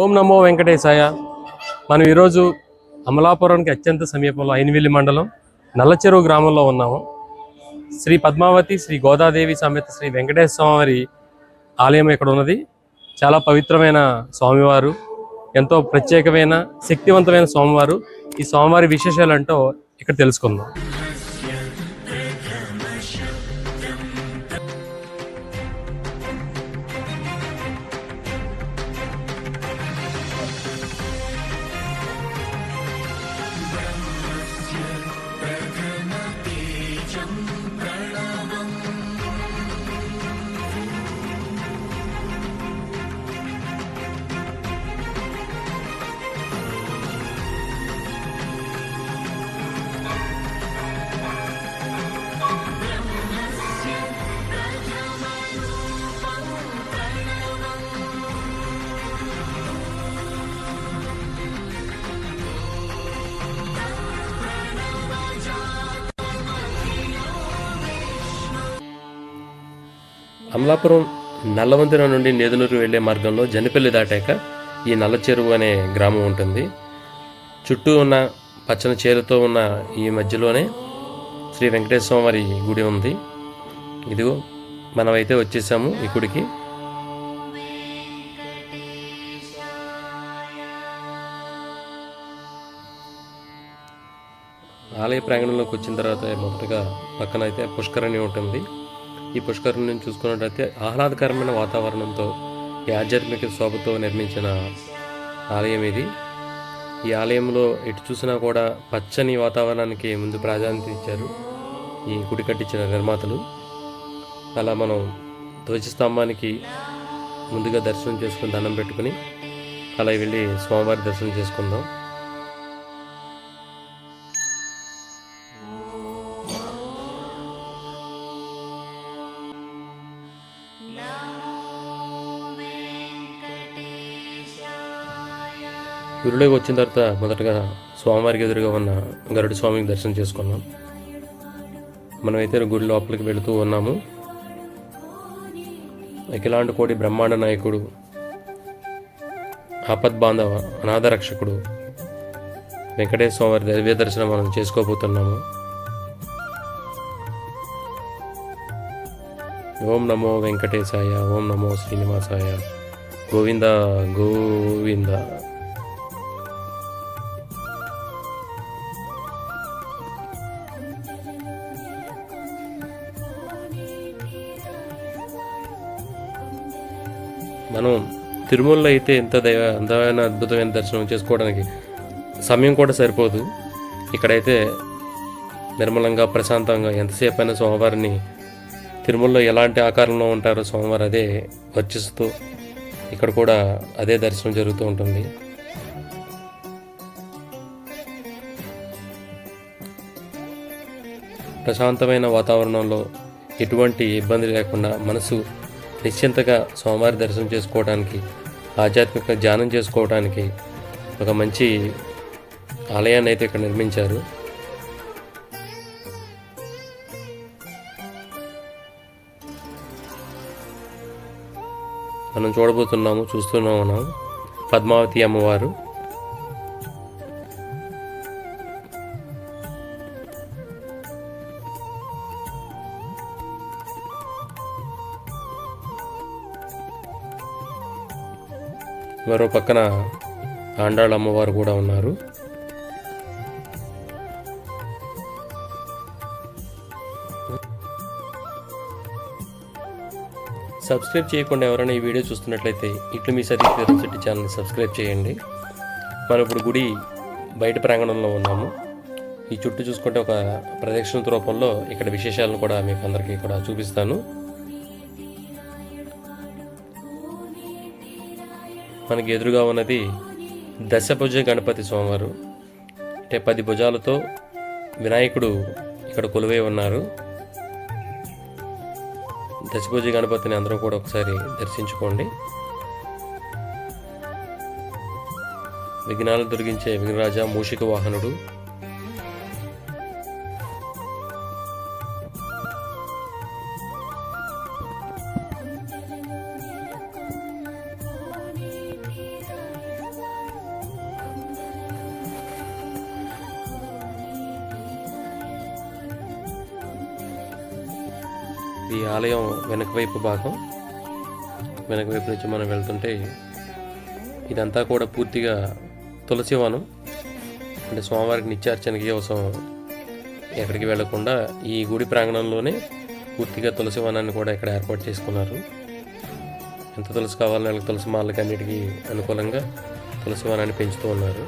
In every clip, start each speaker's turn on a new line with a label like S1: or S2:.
S1: ఓం నమో వెంకటేశాయ. మనం ఈరోజు అమలాపురానికి అత్యంత సమీపంలో ఐనవిల్లి మండలం నల్లచెరువు గ్రామంలో ఉన్నాము. శ్రీ పద్మావతి శ్రీ గోదాదేవి సమేత శ్రీ వెంకటేశ్వర స్వామివారి ఆలయం ఇక్కడ ఉన్నది. చాలా పవిత్రమైన స్వామివారు ఎంతో ప్రత్యేకమైన శక్తివంతమైన స్వామివారు. ఈ స్వామివారి విశేషాలు అంటూ ఇక్కడ తెలుసుకుందాం. అమలాపురం నల్లవంతెన నుండి నేదునూరు వెళ్ళే మార్గంలో జనపల్లి దాటాక ఈ నల్ల చెరువు అనే గ్రామం ఉంటుంది. చుట్టూ ఉన్న పచ్చని చేరుతో ఉన్న ఈ మధ్యలోనే శ్రీ వెంకటేశ్వర వారి గుడి ఉంది. ఇదిగో మనమైతే వచ్చేసాము ఈ గుడికి. ఆలయ ప్రాంగణంలోకి వచ్చిన తర్వాత మొదటగా పక్కన అయితే పుష్కరణి ఉంటుంది. ఈ పుష్కరిణిని చూసుకున్నట్లయితే ఆహ్లాదకరమైన వాతావరణంతో ఈ ఆధ్యాత్మిక శోభతో నిర్మించిన ఆలయం ఇది. ఈ ఆలయంలో ఎటు చూసినా కూడా పచ్చని వాతావరణానికి ముందు ప్రాధాన్యత ఇచ్చారు ఈ గుడి కట్టించిన నిర్మాతలు. అలా మనం ధ్వజస్తంభానికి ముందుగా దర్శనం చేసుకుని దండం పెట్టుకుని అలా వెళ్ళి స్వామివారి దర్శనం చేసుకుందాం. గుడిలోకి వచ్చిన తర్వాత మొదటగా స్వామివారికి ఎదురుగా ఉన్న గరుడు స్వామికి దర్శనం చేసుకున్నాం. మనమైతే గుడి లోపలికి వెళుతూ ఉన్నాము. అఖిలాండ కోటి బ్రహ్మాండ నాయకుడు ఆపద్బాంధవ అనాథరక్షకుడు వెంకటేశ్వర స్వామివారి దైవ దర్శనం మనం చేసుకోబోతున్నాము. ఓం నమో వెంకటేశాయ ఓం నమో శ్రీనివాసాయ. గోవింద గోవింద. మనం తిరుమలలో అయితే ఎంత దైవ అందమైన అద్భుతమైన దర్శనం చేసుకోవడానికి సమయం కూడా సరిపోదు. ఇక్కడైతే నిర్మలంగా ప్రశాంతంగా ఎంతసేపు అయినా సోమవారిని తిరుమలలో ఎలాంటి ఆకారంలో ఉంటారో సోమవారం అదే వర్చిస్తూ ఇక్కడ కూడా అదే దర్శనం జరుగుతూ ఉంటుంది. ప్రశాంతమైన వాతావరణంలో ఎటువంటి ఇబ్బంది లేకుండా మనసు నిశ్చింతగా స్వామివారి దర్శనం చేసుకోవడానికి ఆధ్యాత్మిక ధ్యానం చేసుకోవడానికి ఒక మంచి ఆలయాన్ని అయితే ఇక్కడ నిర్మించారు. మనం చూడబోతున్నాము చూస్తూనే ఉన్నాము పద్మావతి అమ్మవారు. మరో పక్కన ఆండాళ్ళ అమ్మవారు కూడా ఉన్నారు. సబ్స్క్రైబ్ చేయకుండా ఎవరైనా ఈ వీడియో చూస్తున్నట్లయితే ఇట్లు మీ సతీష్ శెట్టి ఛానల్ని సబ్స్క్రైబ్ చేయండి. మనం ఇప్పుడు గుడి బయట ప్రాంగణంలో ఉన్నాము. ఈ చుట్టూ చూసుకుంటే ఒక ప్రదక్షిణ రూపంలో ఇక్కడ విశేషాలను కూడా మీకు అందరికీ కూడా చూపిస్తాను. మనకి ఎదురుగా ఉన్నది దశభుజ గణపతి స్వామివారు. అంటే పది భుజాలతో వినాయకుడు ఇక్కడ కొలువై ఉన్నారు. దశభుజ గణపతిని అందరూ కూడా ఒకసారి దర్శించుకోండి. విఘ్నాలు దొరికించే విఘ్నరాజ మూషిక వాహనుడు ఇది ఆలయం వెనక వైపు భాగం. వెనక వైపు నుంచి మనం వెళ్తుంటే ఇదంతా కూడా పూర్తిగా తులసి వనం. అంటే స్వామివారికి నిత్యార్చనకి కోసం ఎక్కడికి వెళ్ళకుండా ఈ గుడి ప్రాంగణంలోనే పూర్తిగా తులసి వనాన్ని కూడా ఇక్కడ ఏర్పాటు చేసుకున్నారు. ఎంత తులసి కావాలని వాళ్ళకి తులసి మాలకి అన్నిటికీ అనుకూలంగా తులసి వనాన్ని పెంచుతూ ఉన్నారు.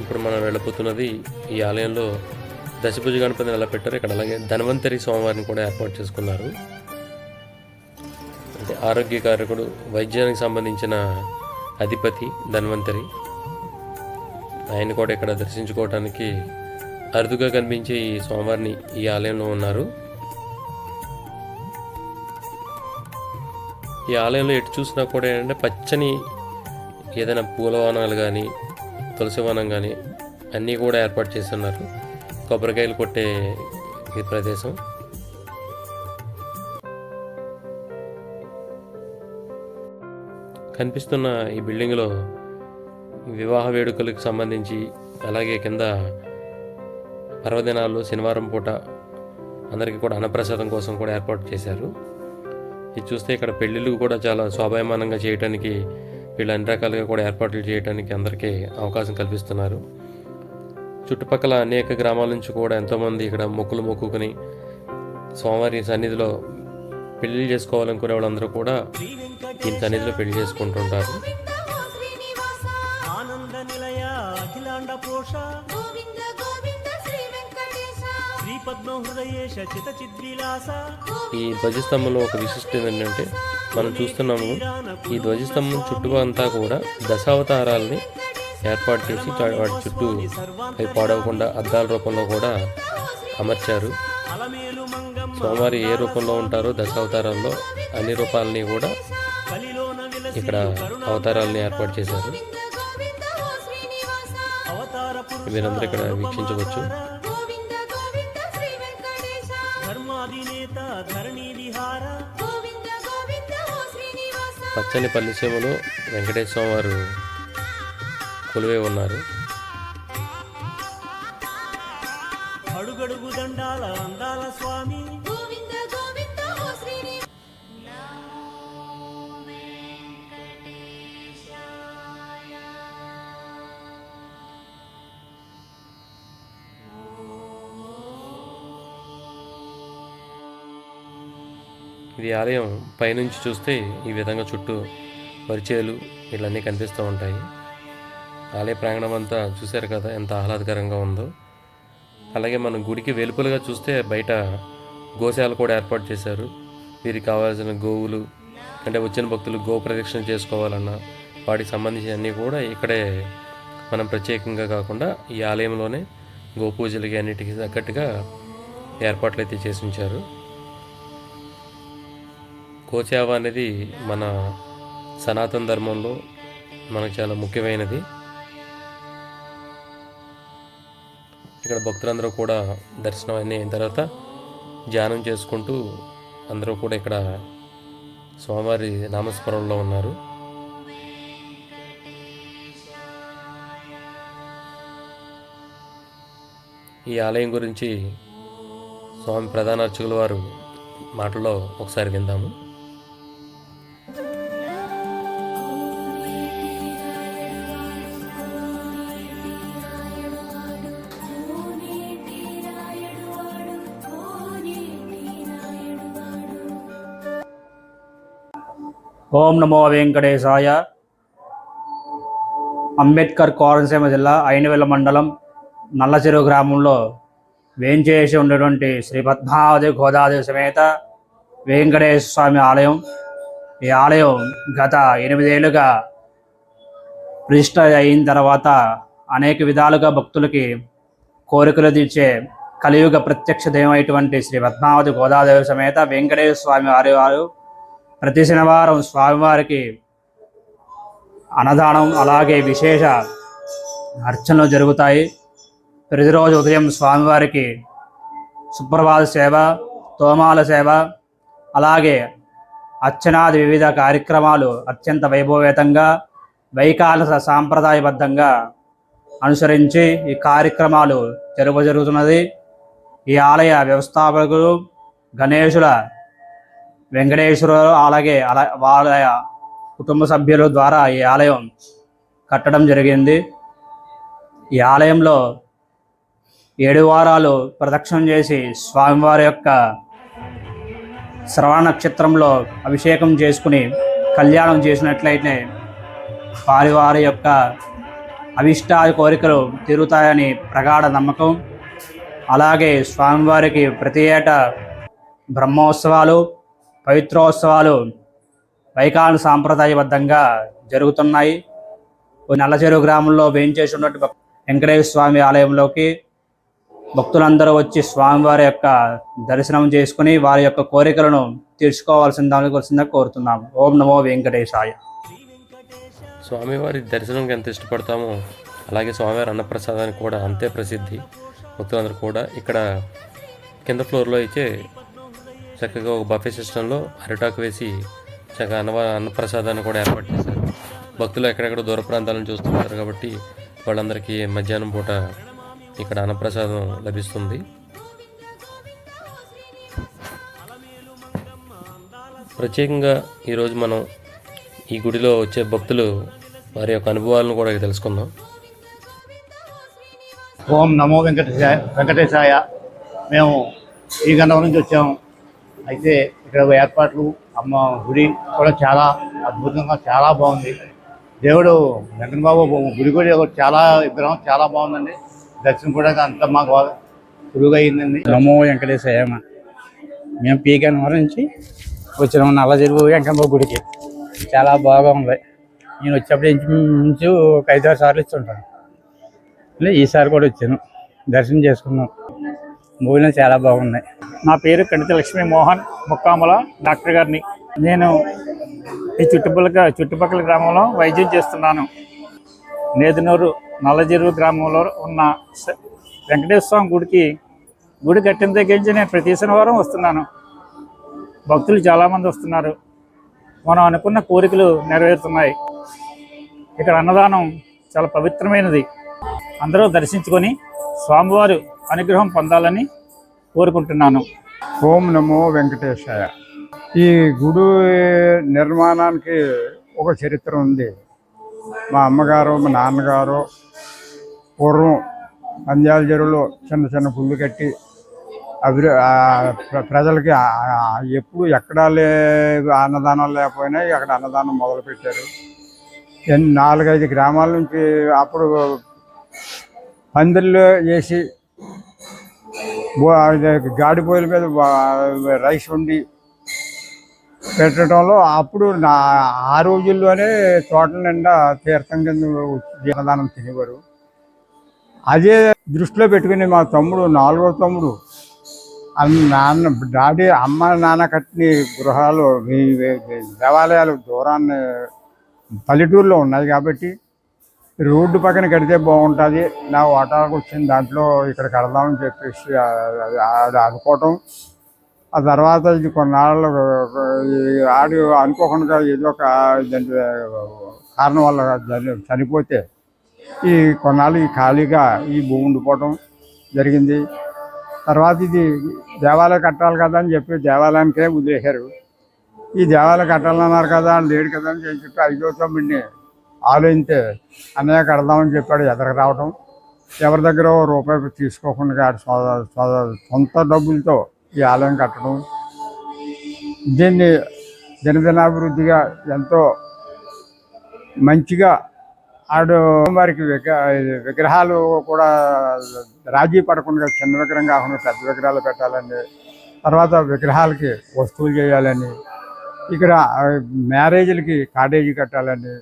S1: ఇప్పుడు మనం వెళ్ళబోతున్నది ఈ ఆలయంలో దశభుజ గణపతిని ఎలా పెట్టారు ఇక్కడ అలాగే ధన్వంతరి స్వామివారిని కూడా ఏర్పాటు చేసుకున్నారు. అంటే ఆరోగ్యకారకుడు వైద్యానికి సంబంధించిన అధిపతి ధన్వంతరి. ఆయన కూడా ఇక్కడ దర్శించుకోవటానికి అరుదుగా కనిపించే ఈ స్వామివారిని ఈ ఆలయంలో ఉన్నారు. ఈ ఆలయంలో ఎటు చూసినా కూడా ఏంటంటే పచ్చని ఏదైనా పూలవనాలు కానీ తులసి వనం కానీ అన్నీ కూడా ఏర్పాటు చేస్తున్నారు కొబ్బరికాయలు కొట్టే ఈ ప్రదేశం. కనిపిస్తున్న ఈ బిల్డింగ్లో వివాహ వేడుకలకు సంబంధించి అలాగే కింద పర్వదినాల్లో శనివారం పూట అందరికీ కూడా అన్నప్రసాదం కోసం కూడా ఏర్పాటు చేశారు. ఇది చూస్తే ఇక్కడ పెళ్ళిళ్ళు కూడా చాలా స్వాభాయమానంగా చేయడానికి వీళ్ళు అన్ని రకాలుగా కూడా ఏర్పాట్లు చేయడానికి అందరికీ అవకాశం కల్పిస్తున్నారు. చుట్టుపక్కల అనేక గ్రామాల నుంచి కూడా ఎంతోమంది ఇక్కడ మొక్కులు మొక్కుకుని స్వామివారి సన్నిధిలో పెళ్ళి చేసుకోవాలనుకునే వాళ్ళందరూ కూడా దీని సన్నిధిలో పెళ్ళి చేసుకుంటుంటారు.
S2: శ్రీనివాస
S3: ఆనంద నిలయ అఖిలాండ పోష
S2: గోవింద గోవింద శ్రీ వెంకటేశ.
S3: శ్రీ పద్మ హృదయేశ చిత చిద్విలాస
S1: ఈ ధ్వజస్తంభంలో ఒక విశిష్టత ఏంటంటే మనం చూస్తున్నాము ఈ ధ్వజస్తంభం చుట్టూ అంతా కూడా దశావతారాలని ఏర్పాటు చేసి వాటి చుట్టూ అవి పాడవకుండా అద్దాల రూపంలో కూడా అమర్చారు. సోమవారి ఏ రూపంలో ఉంటారో దశావతారాల్లో అన్ని రూపాలని కూడా ఇక్కడ అవతారాలని ఏర్పాటు చేశారు. మీరందరూ ఇక్కడ వీక్షించవచ్చు. పచ్చని పల్లిసీమలో వెంకటేశ్వర వారు కొలువై ఉన్నారు.
S3: అడుగడుగు దండాల అందాల స్వామి.
S1: ఇది ఆలయం పైనుంచి చూస్తే ఈ విధంగా చుట్టూ పరిచయాలు ఇట్లన్నీ కనిపిస్తూ ఉంటాయి. ఆలయ ప్రాంగణం అంతా చూశారు కదా ఎంత ఆహ్లాదకరంగా ఉందో. అలాగే మనం గుడికి వెలుపలుగా చూస్తే బయట గోశాల కూడా ఏర్పాటు చేశారు. వీరికి కావాల్సిన గోవులు అంటే వచ్చిన భక్తులు గో ప్రదక్షిణ చేసుకోవాలన్నా వాటికి సంబంధించిన అన్నీ కూడా ఇక్కడే మనం ప్రత్యేకంగా కాకుండా ఈ ఆలయంలోనే గోపూజలకి అన్నిటికీ తగ్గట్టుగా ఏర్పాట్లు అయితే చేసి ఉంచారు. గోసేవ అనేది మన సనాతన ధర్మంలో మనకు చాలా ముఖ్యమైనది. ఇక్కడ భక్తులందరూ కూడా దర్శనం అన్నీ అయిన తర్వాత ధ్యానం చేసుకుంటూ అందరూ కూడా ఇక్కడ స్వామివారి నామస్మరణలో ఉన్నారు. ఈ ఆలయం గురించి స్వామి ప్రధాన అర్చకుల వారు మాటల్లో ఒకసారి విందాము.
S4: ఓం నమో వెంకటేశాయ. అంబేద్కర్ కోనసీమ జిల్లా అయినవెల్ల మండలం నల్లచెరువు గ్రామంలో వేంచేసి ఉండేటువంటి శ్రీ పద్మావతి గోదాదేవి సమేత వెంకటేశ్వర స్వామి ఆలయం. ఈ ఆలయం గత ఎనిమిదేళ్ళుగా రిజిస్టర్ అయిన తర్వాత అనేక విధాలుగా భక్తులకి కోరికలు తీర్చే కలియుగ ప్రత్యక్ష దైవమైనటువంటి శ్రీ పద్మావతి గోదాదేవి సమేత వెంకటేశ్వర స్వామి వారి వారు ప్రతి శనివారం స్వామివారికి అన్నదానం అలాగే విశేష అర్చనలు జరుగుతాయి. ప్రతిరోజు ఉదయం స్వామివారికి సుప్రభాత సేవ తోమాల సేవ అలాగే అర్చనాది వివిధ కార్యక్రమాలు అత్యంత వైభవేతంగా వైకాలస సాంప్రదాయబద్ధంగా అనుసరించి ఈ కార్యక్రమాలు జరుపు జరుగుతున్నది. ఈ ఆలయ వ్యవస్థాపకులు గణేశుల వెంకటేశ్వర అలాగే అలా వాళ్ళ కుటుంబ సభ్యుల ద్వారా ఈ ఆలయం కట్టడం జరిగింది. ఈ ఆలయంలో ఏడు వారాలు ప్రదక్షిణం చేసి స్వామివారి యొక్క శ్రవణ నక్షత్రంలో అభిషేకం చేసుకుని కళ్యాణం చేసినట్లయితే వారి వారి యొక్క అభిష్టాది కోరికలు తీరుతాయని ప్రగాఢ నమ్మకం. అలాగే స్వామివారికి ప్రతి ఏటా బ్రహ్మోత్సవాలు పవిత్రోత్సవాలు వైకాల సాంప్రదాయబద్ధంగా జరుగుతున్నాయి. నల్లచెరువు గ్రామంలో వేయించేసి ఉన్నట్టు వెంకటేశ్వర స్వామి ఆలయంలోకి భక్తులందరూ వచ్చి స్వామివారి యొక్క దర్శనం చేసుకుని వారి యొక్క కోరికలను తీర్చుకోవాల్సిందా కోరుతున్నాము ఓం నమో వెంకటేశాయ.
S1: స్వామివారి దర్శనంకి ఎంత ఇష్టపడతామో అలాగే స్వామివారి అన్నప్రసాదానికి కూడా అంతే ప్రసిద్ధి. భక్తులందరూ కూడా ఇక్కడ కింద ఫ్లోర్లో అయితే చక్కగా ఒక బఫే సిస్టంలో అరిటాకు వేసి చక్కగా అన్న అన్నప్రసాదాన్ని కూడా ఏర్పాటు చేశారు. భక్తులు ఎక్కడెక్కడ దూర ప్రాంతాలను చూస్తుంటారు కాబట్టి వాళ్ళందరికీ మధ్యాహ్నం పూట ఇక్కడ అన్నప్రసాదం లభిస్తుంది. ప్రత్యేకంగా ఈరోజు మనం ఈ గుడిలో వచ్చే భక్తులు వారి యొక్క అనుభవాలను కూడా తెలుసుకుందాం.
S5: ఓం నమో వెంకటేశాయ వెంకటేశాయ. మేము ఈ గండం నుంచి వచ్చాము అయితే ఇక్కడ ఏర్పాట్లు అమ్మ గుడి కూడా చాలా అద్భుతంగా చాలా బాగుంది. దేవుడు వెంకటబాబు గుడి కూడా చాలా విగ్రహం చాలా బాగుందండి. దర్శనం కూడా అంత మాకు బాగా సులువుగా అయిందండి
S6: నమో వెంకటేశయ్య మేము పీకనవరం నుంచి వచ్చినాము నల్లజెరువు వెంకటబాబు గుడికి. చాలా బాగా ఉంది. నేను వచ్చేప్పుడు ఇంచుమించు ఒక ఐదారు సార్లు ఇస్తుంటాను. ఈసారి కూడా వచ్చాను. దర్శనం చేసుకున్నాం. భోజనం చాలా బాగున్నాయి.
S7: నా పేరు కణిత లక్ష్మీ మోహన్ ముక్కాముల డాక్టర్ గారిని. నేను ఈ చుట్టుపక్కల చుట్టుపక్కల గ్రామంలో వైద్యం చేస్తున్నాను. నేదునూరు నల్లజెరువు గ్రామంలో ఉన్న వెంకటేశ్వర స్వామి గుడికి గుడి కట్టిన దగ్గర నుంచి నేను ప్రతి శనివారం వస్తున్నాను. భక్తులు చాలామంది వస్తున్నారు. మనం అనుకున్న కోరికలు నెరవేరుతున్నాయి. ఇక్కడ అన్నదానం చాలా పవిత్రమైనది. అందరూ దర్శించుకొని స్వామివారు అనుగ్రహం పొందాలని కోరుకుంటున్నాను.
S8: ఓం నమో వెంకటేశాయ. ఈ గుడి నిర్మాణానికి ఒక చరిత్ర ఉంది. మా అమ్మగారు మా నాన్నగారు పూర్వం అంజాల చెరువులో చిన్న చిన్న పుల్లు కట్టి అభివృ ప్రజలకి ఎప్పుడు ఎక్కడ లే అన్నదానం లేకపోయినా అక్కడ అన్నదానం మొదలుపెట్టారు నాలుగైదు గ్రామాల నుంచి అప్పుడు పందిళ్ళు వేసి గాడి పొయ్యిల మీద రైస్ వండి పెట్టడంలో అప్పుడు నా ఆ రోజుల్లోనే తోటల నిండా తీర్థం కింద జీవదానం తినేవారు. అదే దృష్టిలో పెట్టుకుని మా తమ్ముడు నాలుగో తమ్ముడు అన్న నాన్న డాడీ అమ్మ నాన్న కట్టిన గృహాలు దేవాలయాలు దూరాన్ని పల్లెటూరులో ఉన్నాయి కాబట్టి రోడ్డు పక్కన కడితే బాగుంటుంది. నా వాటాలకు వచ్చిన దాంట్లో ఇక్కడ కడదామని చెప్పేసి అది ఆ- అనుకోవటం ఆ తర్వాత ఇది కొన్నాళ్ళు ఈ ఆడు అనుకోకుండా ఏదో ఒక కారణం వల్ల చని- చనిపోతే ఈ కొన్నాళ్ళు ఈ ఖాళీగా ఈ భూమి ఉండిపోవటం జరిగింది. తర్వాత ఇది దేవాలయం కట్టాలి కదా అని చెప్పి దేవాలయానికే వదిలేశారు. ఈ దేవాలయం కట్టాలన్నారు కదా లేడు కదా అని చెప్పి ఐదో తొమ్మిదిని ఆలోచితే అన్నయ్య కడదామని చెప్పాడు ఎదరకు రావటం. ఎవరి దగ్గర ఓ రూపాయి తీసుకోకుండా ఆడు సొంత డబ్బులతో ఈ ఆలయం కట్టడం. దీన్ని దినదినాభివృద్ధిగా ఎంతో మంచిగా ఆడు వారికి విగ్ర విగ్రహాలు కూడా రాజీ పడకుండా చిన్న విగ్రహం కాకుండా పెద్ద విగ్రహాలు పెట్టాలని తర్వాత విగ్రహాలకి వస్తువులు చేయాలని ఇక్కడ మ్యారేజ్లకి కాటేజీ కట్టాలని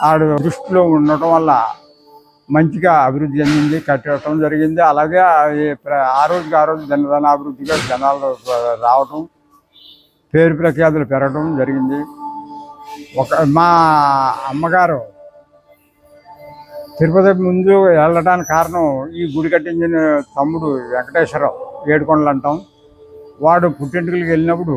S8: ఆడు దృష్టిలో ఉండటం వల్ల మంచిగా అభివృద్ధి చెందింది కట్టడం జరిగింది. అలాగే ఆ ప్ర- ఆ రోజుకి ఆ రోజు జనధన అభివృద్ధిగా జనాలు రావటం పేరు ప్రఖ్యాతులు పెరగడం జరిగింది. ఒక మా అమ్మగారు తిరుపతి ముందు వెళ్ళడానికి కారణం ఈ గుడి కట్టించిన తమ్ముడు వెంకటేశ్వరరావు ఏడుకొండలు అంటాం వాడు పుట్టింటికి వెళ్ళినప్పుడు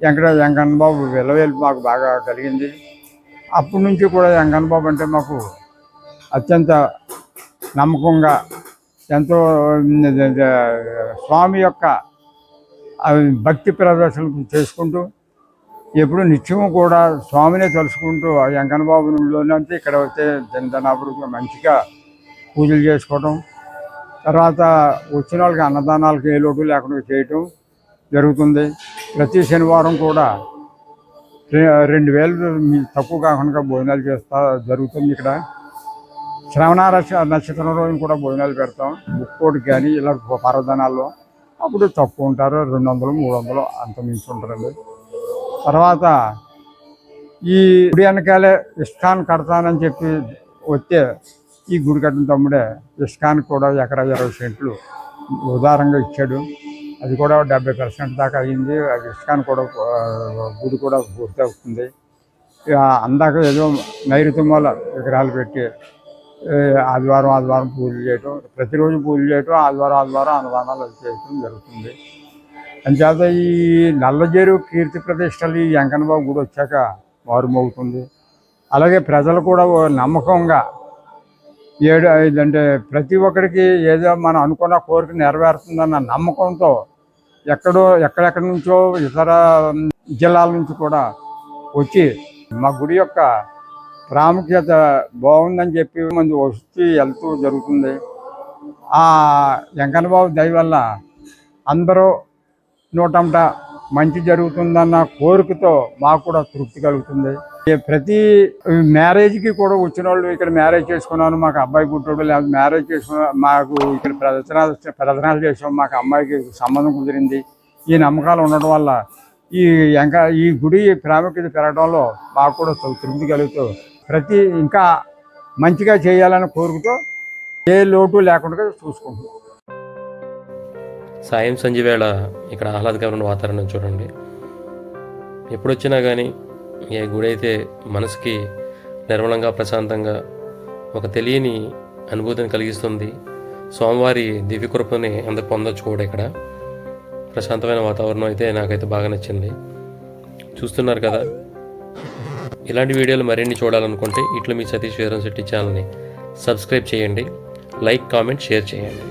S8: వెంకట వెంకన్న బాబు విలవేలు మాకు బాగా కలిగింది. అప్పటి నుంచి కూడా వెంకన్న బాబు అంటే మాకు అత్యంత నమ్మకంగా ఎంతో స్వామి యొక్క భక్తి ప్రదర్శనలు చేసుకుంటూ ఎప్పుడు నిత్యము కూడా స్వామినే తలుచుకుంటూ ఆ వెంకన్న బాబులోనంటే ఇక్కడ వచ్చే జనధనాభివృద్ధిగా మంచిగా పూజలు చేసుకోవటం తర్వాత వచ్చిన వాళ్ళకి అన్నదానాలకు ఏ లోటు లేకుండా చేయటం జరుగుతుంది. ప్రతి శనివారం కూడా రెండు వేలు తక్కువ కాకుండా భోజనాలు చేస్తా జరుగుతుంది ఇక్కడ. శ్రవణ నక్ష- నక్షత్రం రోజున కూడా భోజనాలు పెడతాం. ముక్కోటికి కానీ ఇలా పర్వదనాల్లో అప్పుడు తక్కువ ఉంటారు రెండు వందలు మూడు వందలు అంత మించి ఉంటారండి. తర్వాత ఈ గుడి వెనకాలే ఇస్కాన్ కడతానని చెప్పి వస్తే ఈ గుడి కట్టిన తమ్ముడే ఇస్కాన్ కూడా ఎకరా ఇరవై సెంట్లు ఉదారంగా ఇచ్చాడు. అది కూడా డెబ్బై పర్సెంట్ దాకా అయింది అది ఇస్కాన్ కూడా గుడి కూడా పూర్తి అవుతుంది. ఇక అందాక ఏదో నైరుతి విగ్రహాలు పెట్టి ఆదివారం ఆదివారం పూజలు చేయటం ప్రతిరోజు పూజలు చేయటం ఆదివారం ఆదివారం అన్నదానాలు అది చేయటం జరుగుతుంది. అంచేత ఈ నల్లజేరు కీర్తి ప్రతిష్టలు ఈ వెంకన్నబాబు గుడి వచ్చాక మారుమోగుతుంది. అలాగే ప్రజలు కూడా ఓ నమ్మకంగా ఏడు అంటే ప్రతి ఒక్కరికి ఏదో మనం అనుకున్న కోరిక నెరవేరుతుందన్న నమ్మకంతో ఎక్కడో ఎక్కడెక్కడి నుంచో ఇతర జిల్లాల నుంచి కూడా వచ్చి మా గుడి యొక్క ప్రాముఖ్యత బాగుందని చెప్పి మంది వచ్చి వెళ్తూ జరుగుతుంది. ఆ వెంకన్నబాబు దయ వల్ల అందరూ నూటంట మంచి జరుగుతుందన్న కోరికతో మాకు కూడా తృప్తి కలుగుతుంది. ఈ ప్రతి మ్యారేజ్కి కూడా వచ్చిన వాళ్ళు ఇక్కడ మ్యారేజ్ చేసుకున్నాను మాకు అబ్బాయి పుట్టాడు లేదా మ్యారేజ్ చేసుకున్నా మాకు ఇక్కడ ప్రదర్శనాలు ప్రదర్శనాలు చేసాం మాకు అమ్మాయికి సంబంధం కుదిరింది. ఈ నమ్మకాలు ఉండడం వల్ల ఈ ఇంకా ఈ గుడి ప్రాముఖ్యత పెరగడంలో మాకు కూడా తృప్తి కలుగుతూ ప్రతి ఇంకా మంచిగా చేయాలని కోరుకుతూ ఏ లోటు లేకుండా చూసుకుంటున్నాం.
S1: సాయం సంధ్య వేళ ఇక్కడ ఆహ్లాదకరమైన వాతావరణం చూడండి. ఎప్పుడొచ్చినా కానీ ఏ గుడి అయితే మనసుకి నిర్మలంగా ప్రశాంతంగా ఒక తెలియని అనుభూతిని కలిగిస్తుంది స్వామివారి దివ్యకృపని అందరు పొందొచ్చు కూడా ఇక్కడ. ప్రశాంతమైన వాతావరణం అయితే నాకైతే బాగా నచ్చింది. చూస్తున్నారు కదా ఇలాంటి వీడియోలు మరిన్ని చూడాలనుకుంటే ఇట్లు మీ సతీష్ వీరం శెట్టి ఛానల్ని సబ్స్క్రైబ్ చేయండి. లైక్ కామెంట్ షేర్ చేయండి.